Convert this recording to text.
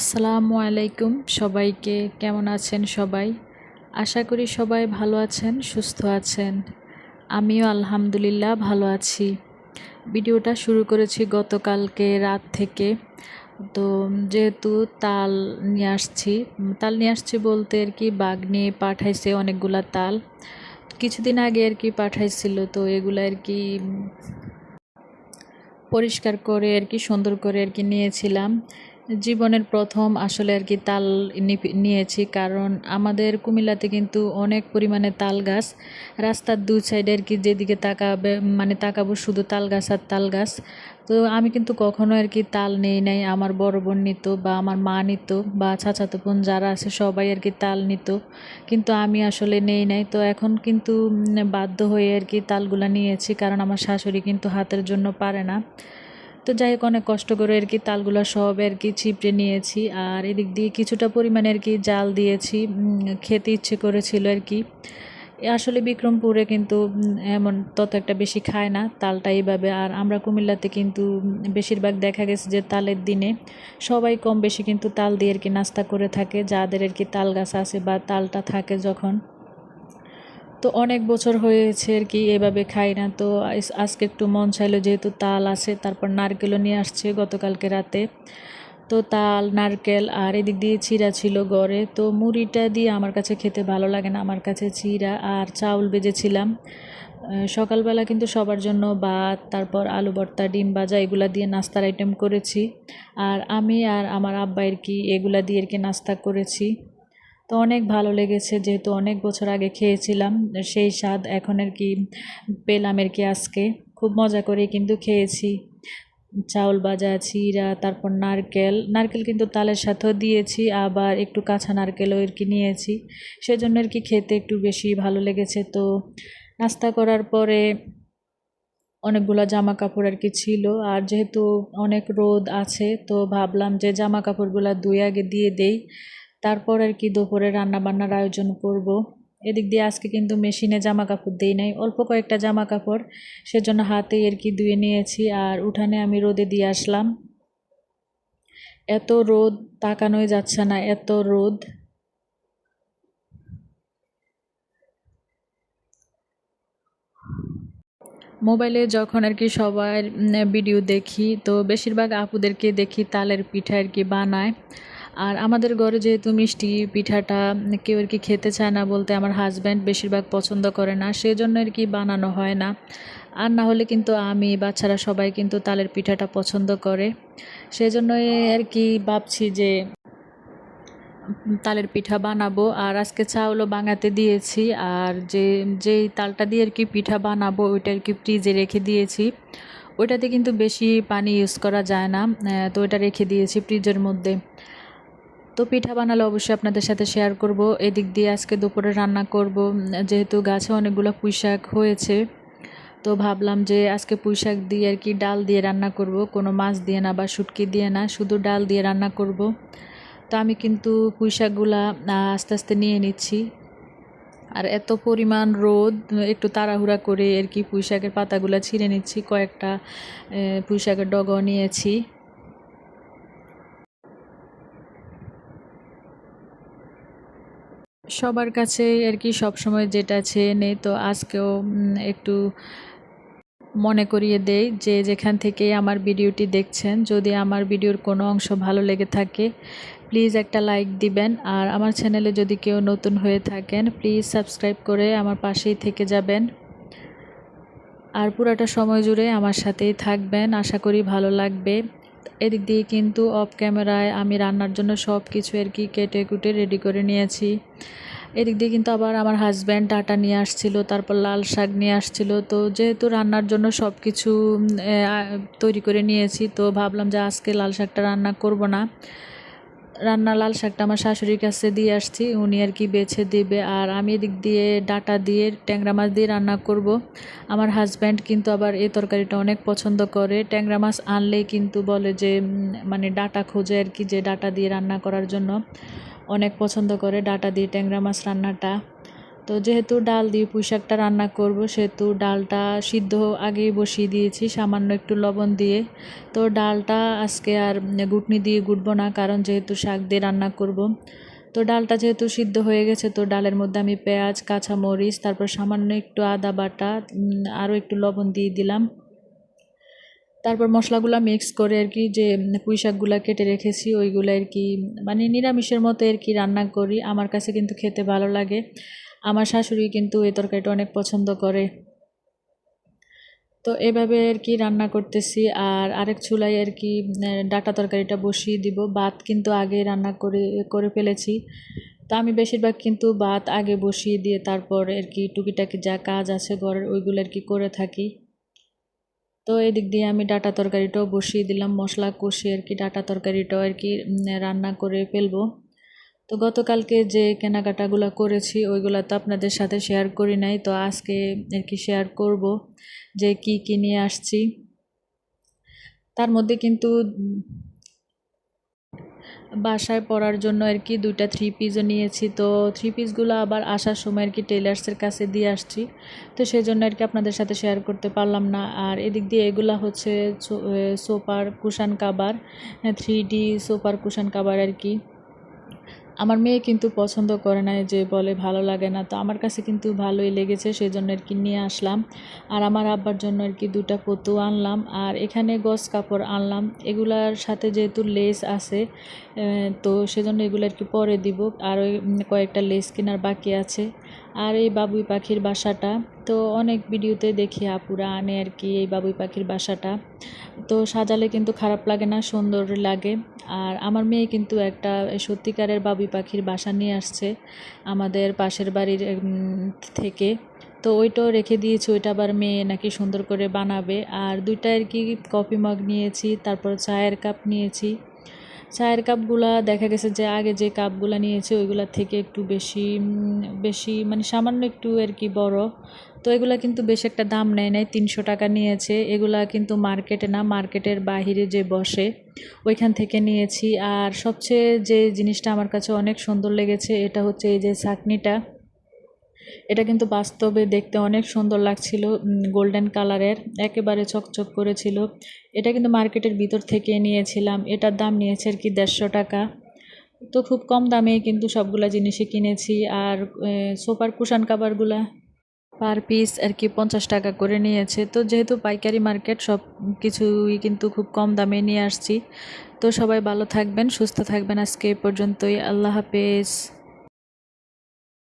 আসসালামু আলাইকুম। সবাইকে কেমন আছেন সবাই? আশা করি সবাই ভালো আছেন, সুস্থ আছেন। আমিও আলহামদুলিল্লাহ ভালো আছি। ভিডিওটা শুরু করেছি গতকালকে রাত থেকে। তো যেহেতু তাল নিয়ে আসছি, তাল নিয়ে আসছি বলতে আর কি বাঘ নিয়ে পাঠাইছে অনেকগুলা তাল। কিছুদিন আগে আর কি পাঠাইছিল, তো এগুলো আর কি পরিষ্কার করে আর কি সুন্দর করে আর কি নিয়েছিলাম। জীবনের প্রথম আসলে আর কি তাল নিয়েছি। কারণ আমাদের কুমিল্লাতে কিন্তু অনেক পরিমাণে তাল গাছ। রাস্তার দু সাইডে আর কি যেদিকে তাকাবে মানে তাকাবো শুধু তাল গাছ আর তাল গাছ। তো আমি কিন্তু কখনো আর কি তাল নেই নাই, আমার বড় বোন নিত বা আমার মা নিত বা চাচাতো বোন যারা আছে সবাই আর কি তাল নিত। কিন্তু আমি আসলে নেই নাই। তো এখন কিন্তু বাধ্য হয়ে আর কি তালগুলা নিয়েছি। কারণ আমার শাশুড়ি কিন্তু হাতের জন্য পারে না। তো যাই হোক, অনেক কষ্ট করে আর কি তালগুলো সব আর কি ছিপড়ে নিয়েছি। আর এদিক দিয়ে কিছুটা পরিমাণে আর কি জাল দিয়েছি খেতে ইচ্ছে করেছিল আর কি। আসলে বিক্রমপুরে কিন্তু এমন তত একটা বেশি খায় না তালটা এইভাবে আর আমরা কুমিল্লাতে কিন্তু বেশিরভাগ দেখা গেছে যে তালের দিনে সবাই কম বেশি কিন্তু তাল দিয়ে আর কি নাস্তা করে থাকে। যাদের আর কি তাল গাছ আছে বা তালটা থাকে যখন তো অনেক বছর হয়েছে আর কি, এভাবে খাই না। তো আজকে একটু মন চাইলো যেহেতু তাল আছে, তারপর নারকেলও নিয়ে আসছে গতকালকে রাতে। তো তাল, নারকেল আর এদিক দিয়ে চিরা ছিল গড়ে তো মুড়িটা দিয়ে আমার কাছে খেতে ভালো লাগে না, আমার কাছে চিরা আর চাউল বেজেছিলাম সকালবেলা কিন্তু সবার জন্য ভাত, তারপর আলু ভর্তা, ডিম ভাজা, এগুলা দিয়ে নাস্তার আইটেম করেছি। আর আমি আর আমার আব্বাইয়ের কি, এগুলা দিয়ে আর কি নাস্তা করেছি। তো অনেক ভালো লেগেছে, যেহেতু অনেক বছর আগে খেয়েছিলাম, সেই স্বাদ এখন আর কি পেলাম আর কি আজকে। খুব মজা করে কিন্তু খেয়েছি। চাউল ভাজা চিরা তারপর নারকেল। নারকেল কিন্তু তালের সাথেও দিয়েছি, আবার একটু কাঁচা নারকেলও আর কি নিয়েছি। সেজন্য আর কি খেতে একটু বেশি ভালো লেগেছে। তো নাস্তা করার পরে অনেকগুলো জামা কাপড় আর কি ছিল, আর যেহেতু অনেক রোদ আছে, তো ভাবলাম যে জামা কাপড়গুলো দুই আগে দিয়ে দেই। তারপর আর কি দুপুরে রান্না বান্নার আয়োজন করব। এদিক দিয়ে আজকে কিন্তু মেশিনে জামা কাপড় দিই নাই, অল্প কয়েকটা জামা কাপড় সেজন্য হাতে আর কি ধুয়ে নিয়েছি আর উঠানে আমি রোদে দিয়ে আসলাম। এত রোদ, তাকানোই যাচ্ছে না, এত রোদ। মোবাইলে যখন আর কি সবার ভিডিও দেখি, তো বেশিরভাগ আপুদেরকে দেখি তালের পিঠা আর কি বানায়। আর আমাদের ঘরে যেহেতু মিষ্টি, পিঠাটা কেউ আর কি খেতে চায় না বলতে আমার হাজব্যান্ড বেশিরভাগ পছন্দ করে না, সেজন্য আর কি বানানো হয় না। আর না হলে কিন্তু আমি, বাচ্চারা সবাই কিন্তু তালের পিঠাটা পছন্দ করে। সেজন্যই আর কি ভাবছি যে তালের পিঠা বানাবো। আর আজকে চাউলও বাঙাতে দিয়েছি। আর যে, যেই তালটা দিয়ে আর কি পিঠা বানাবো, ওইটা আর কি ফ্রিজে রেখে দিয়েছি। ওইটাতে কিন্তু বেশি পানি ইউজ করা যায় না। তো ওইটা রেখে দিয়েছি ফ্রিজের মধ্যে। তো পিঠা বানালে অবশ্যই আপনাদের সাথে শেয়ার করব। এদিক দিয়ে আজকে দুপুরে রান্না করব। যেহেতু গাছে অনেকগুলো পুঁইশাক হয়েছে, তো ভাবলাম যে আজকে পুঁইশাক দিয়ে আর কি ডাল দিয়ে রান্না করব। কোনো মাছ দিয়ে না বা শুটকি দিয়ে না, শুধু ডাল দিয়ে রান্না করব। তো আমি কিন্তু পুঁইশাকগুলা আস্তে আস্তে নিয়ে নিচ্ছি। আর এত পরিমাণ রোদ, একটু তাড়াহুড়া করে আর কি পুঁইশাকের পাতাগুলো ছিঁড়ে নিচ্ছি। কয়েকটা পুঁইশাকের ডগও নিয়েছি। সবার কাছে আর কি সবসময় যেটা চেয়ে নেই, তো আজকেও একটু মনে করিয়ে দেই যে যেখান থেকে আমার ভিডিওটি দেখছেন, যদি আমার ভিডিওর কোনো অংশ ভালো লেগে থাকে, প্লিজ একটা লাইক দিবেন। আর আমার চ্যানেলে যদি কেউ নতুন হয়ে থাকেন, প্লিজ সাবস্ক্রাইব করে আমার পাশেই থেকে যাবেন। আর পুরাটা সময় জুড়ে আমার সাথেই থাকবেন। আশা করি ভালো লাগবে। এদিক দিয়ে কিন্তু অফ ক্যামেরায় আমি রান্নার জন্য সব কিছু আর কি কেটে কুটে রেডি করে নিয়েছি। এদিক দিয়ে কিন্তু আবার আমার হাজব্যান্ড ডাটা নিয়ে আসছিল, তারপর লাল শাক নিয়ে আসছিল। তো যেহেতু রান্নার জন্য সব কিছু তৈরি করে নিয়েছি, তো ভাবলাম যে আজকে লাল শাকটা রান্না করব না। রান্না লাল শাকটা আমার শাশুড়ির কাছে দিয়ে আসছি, উনি আর কি বেছে দেবে। আর আমি এদিক দিয়ে ডাটা দিয়ে ট্যাংরা মাছ দিয়ে রান্না করব। আমার হাজব্যান্ড কিন্তু আবার এই তরকারিটা অনেক পছন্দ করে। ট্যাংরা মাছ আনলেই কিন্তু বলে যে মানে ডাটা খোঁজে আর কি যে ডাটা দিয়ে রান্না করার জন্য। অনেক পছন্দ করে ডাটা দিয়ে ট্যাংরা মাছ রান্নাটা। তো যেহেতু ডাল দিয়ে পুঁই শাকটা রান্না করব, সেহেতু ডালটা সিদ্ধ আগেই বসিয়ে দিয়েছি, সামান্য একটু লবণ দিয়ে। তো ডালটা আজকে আর গুটনি দিয়ে গুটবো না, কারণ যেহেতু শাক দিয়ে রান্না করব। তো ডালটা যেহেতু সিদ্ধ হয়ে গেছে, তো ডালের মধ্যে আমি পেঁয়াজ, কাঁচামরিচ, তারপর সামান্য একটু আদা বাটা আরও একটু লবণ দিয়ে দিলাম। তারপর মশলাগুলো মিক্স করে আর কি, যে পুঁই শাকগুলো কেটে রেখেছি, ওইগুলো আর কি মানে নিরামিষের মতো আর কি রান্না করি। আমার কাছে কিন্তু খেতে ভালো লাগে। আমার শাশুড়ি কিন্তু এই তরকারিটা অনেক পছন্দ করে। তো এভাবে আর কি রান্না করতেছি। আর আরেক চুলায় আর কি ডাটা তরকারিটা বসিয়ে দিব। ভাত কিন্তু আগে রান্না করে করে ফেলেছি। তো আমি বেশিরভাগ কিন্তু ভাত আগে বসিয়ে দিয়ে তারপর আর কি টুকিটাকি যা কাজ আছে ঘরের ওইগুলো আর কি করে থাকি। তো এদিক দিয়ে আমি ডাটা তরকারিটাও বসিয়ে দিলাম। মশলা কষিয়ে আর কি ডাটা তরকারিটাও আর কি রান্না করে ফেলব। তো গতকালকে যে কেনাকাটাগুলো করেছি, ওইগুলো তো আপনাদের সাথে শেয়ার করি নাই। তো আজকে আর কি শেয়ার করব, যে কি কি নিয়ে আসছি। তার মধ্যে কিন্তু বাসায় পড়ার জন্য আর কি দুইটা থ্রি পিসও নিয়েছি। তো থ্রি পিসগুলো আবার আসার সময় আর কি টেলার্সের কাছে দিয়ে আসছি। তো সেই জন্য আর কি আপনাদের সাথে শেয়ার করতে পারলাম না। আর এদিক দিয়ে এগুলা হচ্ছে সোপার কুশান কাবার থ্রি ডি সোপার কুশান কাবার আর কি। আমার মেয়ে কিন্তু পছন্দ করে না যে বলে ভালো লাগে না, তো আমার কাছে কিন্তু ভালোই লেগেছে সেই জন্য আর কি নিয়ে আসলাম। আর আমার আব্বার জন্য আর কি দুটা পতু আনলাম, আর এখানে গস কাপড় আনলাম। এগুলার সাথে যেহেতু লেস আছে তো সেজন্য এগুলো আর কি পরে দিব। আর কয়েকটা লেস কেনার বাকি আছে। আর এই বাবুই পাখির বাসাটা, তো অনেক ভিডিওতে দেখি আপুরা আনে আর কি এই বাবুই পাখির বাসাটা। তো সাজালে কিন্তু খারাপ লাগে না, সুন্দর লাগে। আর আমার মেয়ে কিন্তু একটা সত্যিকারের বাবুই পাখির বাসা নিয়ে আসছে আমাদের পাশের বাড়ির থেকে। তো ওইটাও রেখে দিয়েছি, ওইটা আবার মেয়ে নাকি সুন্দর করে বানাবে। আর দুইটা আর কি কফি মগ নিয়েছি, তারপর চায়ের কাপ নিয়েছি। চায়ের কাপগুলা, দেখা গেছে যে আগে যে কাপগুলা নিয়েছে, ওইগুলা থেকে একটু বেশি বেশি মানে সামান্য একটু আর কি বড়। তো এগুলা কিন্তু বেশ একটা দাম নেয় নাই, তিনশো টাকা নিয়েছে। এগুলা কিন্তু মার্কেটে না, মার্কেটের বাহিরে যে বসে, ওইখান থেকে নিয়েছি। আর সবচেয়ে যে জিনিসটা আমার কাছে অনেক সুন্দর লেগেছে, এটা হচ্ছে এই যে চাকনিটা। এটা কিন্তু বাস্তবে দেখতে অনেক সুন্দর লাগছিল গোল্ডেন কালারের একেবারে চকচক করেছিল। এটা কিন্তু মার্কেটের ভিতর থেকে নিয়েছিলাম, এটার দাম নিয়েছে আর কি দেড়শো টাকা। তো খুব কম দামে কিন্তু সবগুলা জিনিসই কিনেছি আর সোফার কুশান কাবারগুলা পার পিস আর কি পঞ্চাশ টাকা করে নিয়েছে। তো যেহেতু পাইকারি মার্কেট সব কিছুই কিন্তু খুব কম দামে নিয়ে আসছি। তো সবাই ভালো থাকবেন, সুস্থ থাকবেন। আজকে এ পর্যন্তই। আল্লাহ হাফেজ।